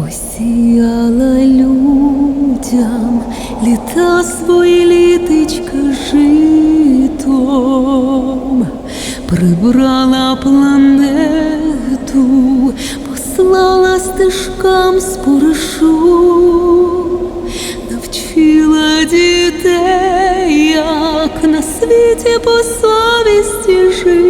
Посіяла людям літа свої літичка житом, прибрала планету, послала стежкам споришу, навчила дітей, як на світі по совісті жити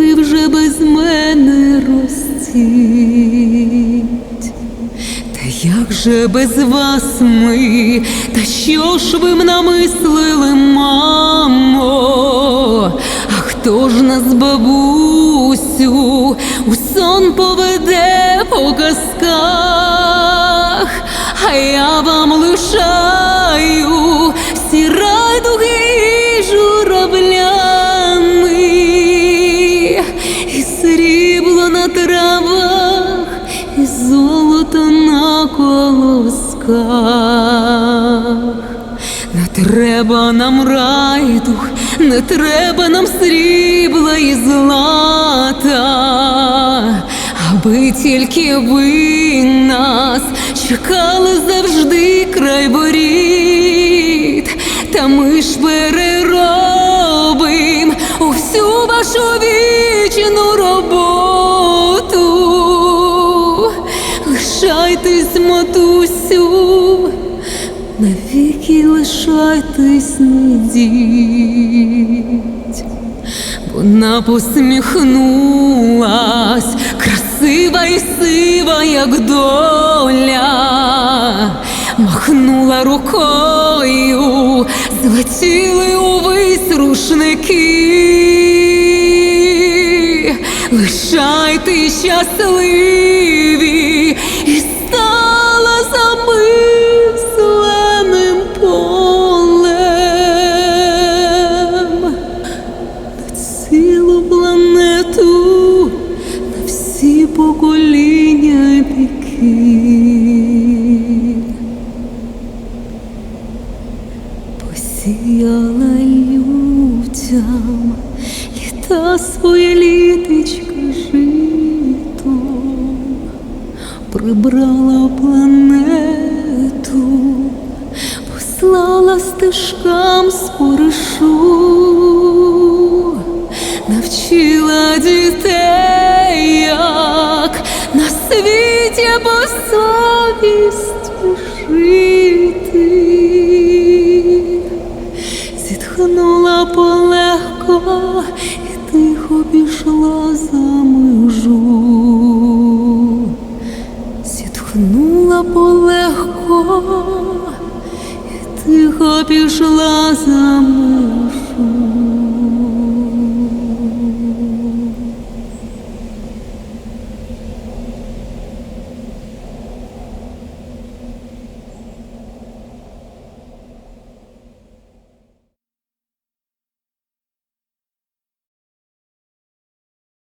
Ви вже без мене ростіть. Та як же без вас ми, та що ж ви м намислили, мамо? А хто ж нас, бабусю, у сон поведе по казках? А я вам лишаю срібло на травах, і золото на колосках. Не треба нам райдух, не треба нам срібла і злата, аби тільки ви нас чекали завжди край воріт, та ми ж переробим усю вашу навіки лишайтесь, не діть. Вона посміхнулась, красива і сива, як доля, махнула рукою, злетіли увесь рушники. Лишайте щасливі людям літа своє літочка житом, прибрала планету, послала стежкам споришу, навчила дітей, як на світі по совісті пішла за мушу.